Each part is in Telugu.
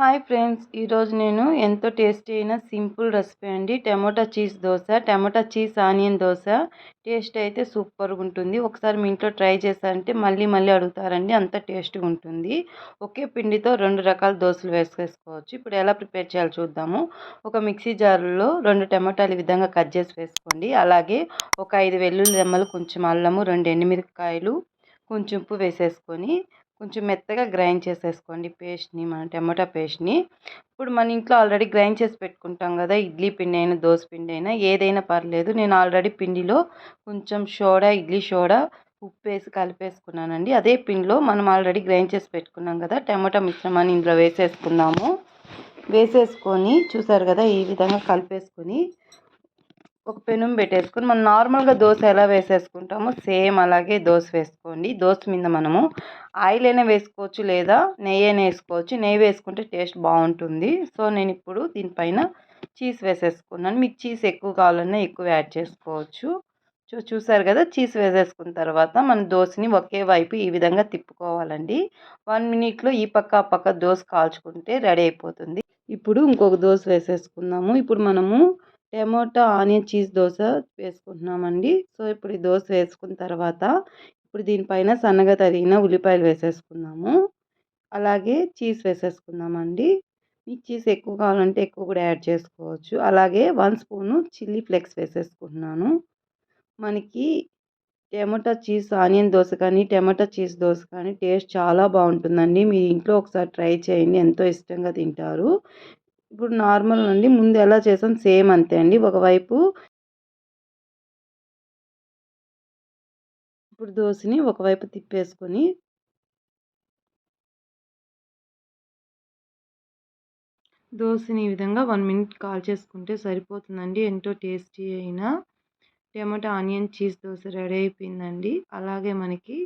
హాయ్ ఫ్రెండ్స్ ఈరోజు నేను ఎంతో టేస్టీ అయిన సింపుల్ రెసిపీ అండి. Tomato cheese dosa tomato cheese onion dosa. Taste అయితే సూపర్గా ఉంటుంది. ఒకసారి మీ ఇంట్లో ట్రై చేశారంటే మళ్ళీ మళ్ళీ అడుగుతారండి. అంత టేస్ట్గా ఉంటుంది. ఒకే పిండితో రెండు రకాల దోశలు వేసేసుకోవచ్చు. ఇప్పుడు ఎలా ప్రిపేర్ చేయాలో చూద్దాము. ఒక మిక్సీ జార్లో రెండు టమాటాలు ఈ విధంగా కట్ చేసి వేసుకోండి. అలాగే ఒక ఐదు వెల్లుల్లి రెమ్మలు కొంచెం అల్లము రెండు ఎండుమిరపకాయలు కొంచెం ఉప్పు వేసేసుకొని కొంచెం మెత్తగా గ్రైండ్ చేసేసుకోండి పేస్ట్ని మన టమాటా పేస్ట్ని. ఇప్పుడు మన ఇంట్లో ఆల్రెడీ గ్రైండ్ చేసి పెట్టుకుంటాం కదా ఇడ్లీ పిండి అయినా దోశ పిండి అయినా ఏదైనా పర్లేదు. నేను ఆల్రెడీ పిండిలో కొంచెం సోడా ఇడ్లీ సోడా ఉప్పు వేసి కలిపేసుకున్నానండి. అదే పిండిలో మనం ఆల్రెడీ గ్రైండ్ చేసి పెట్టుకున్నాం కదా టమాటా మిశ్రమాన్ని ఇందులో వేసేసుకుందాము. వేసేసుకొని చూసారు కదా ఈ విధంగా కలిపేసుకొని ఒక పెనుం పెట్టేసుకొని మనం నార్మల్గా దోశ ఎలా వేసేసుకుంటామో సేమ్ అలాగే దోశ వేసుకోండి. దోశ మీద మనము ఆయిల్ అయినా వేసుకోవచ్చు లేదా నెయ్యి అయినా వేసుకోవచ్చు. నెయ్యి వేసుకుంటే టేస్ట్ బాగుంటుంది. సో నేను ఇప్పుడు దీనిపైన చీజ్ వేసేసుకున్నాను. మీకు చీజ్ ఎక్కువ కావాలన్నా ఎక్కువ యాడ్ చేసుకోవచ్చు. చూ చూసారు కదా! చీజ్ వేసేసుకున్న తర్వాత మన దోశని ఒకే వైపు ఈ విధంగా తిప్పుకోవాలండి. వన్ మినిట్లో ఈ పక్క ఆ పక్క దోశ కాల్చుకుంటే రెడీ అయిపోతుంది. ఇప్పుడు ఇంకొక దోశ వేసేసుకుందాము. ఇప్పుడు మనము టమోటా ఆనియన్ చీజ్ దోశ వేసుకుంటున్నామండి. సో ఇప్పుడు ఈ దోశ వేసుకున్న తర్వాత ఇప్పుడు దీనిపైన సన్నగా తరిగిన ఉల్లిపాయలు వేసేసుకుందాము. అలాగే చీజ్ వేసేసుకుందామండి. మీకు చీజ్ ఎక్కువ కావాలంటే ఎక్కువ కూడా యాడ్ చేసుకోవచ్చు. అలాగే వన్ స్పూను చిల్లీ ఫ్లెక్స్ వేసేసుకుంటున్నాను. మనకి టమాటా చీజ్ ఆనియన్ దోశ కానీ టమాటా చీజ్ దోశ కానీ టేస్ట్ చాలా బాగుంటుందండి. మీరు ఇంట్లో ఒకసారి ట్రై చేయండి. ఎంతో ఇష్టంగా తింటారు. ఇప్పుడు నార్మల్ అండి ముందు ఎలా చేసాం సేమ్ అంతే అండి. ఒకవైపు ఇప్పుడు దోశని ఒకవైపు తిప్పేసుకొని దోశని ఈ విధంగా వన్ మినిట్ కాల్ చేసుకుంటే సరిపోతుందండి. ఎంతో టేస్టీ అయినా. Tomato onion cheese dosa ready అయిపోయిందండి. అలాగే మనకి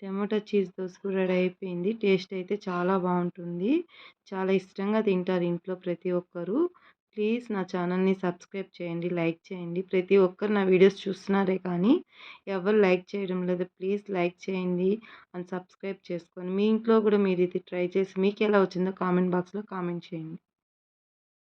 టమోటా చీజ్ దోశ కూడా రెడీ అయిపోయింది. టేస్ట్ అయితే చాలా బాగుంటుంది. చాలా ఇష్టంగా తింటారు ఇంట్లో ప్రతి ఒక్కరు. ప్లీజ్ నా ఛానల్ని సబ్స్క్రైబ్ చేయండి లైక్ చేయండి. ప్రతి ఒక్కరు నా వీడియోస్ చూస్తున్నారే కానీ ఎవరు లైక్ చేయడం లేదు. ప్లీజ్ లైక్ చేయండి అండ్ సబ్స్క్రైబ్ చేసుకొని మీ ఇంట్లో కూడా మీరు ఇది ట్రై చేసి మీకు ఎలా వచ్చిందో కామెంట్ బాక్స్లో కామెంట్ చేయండి.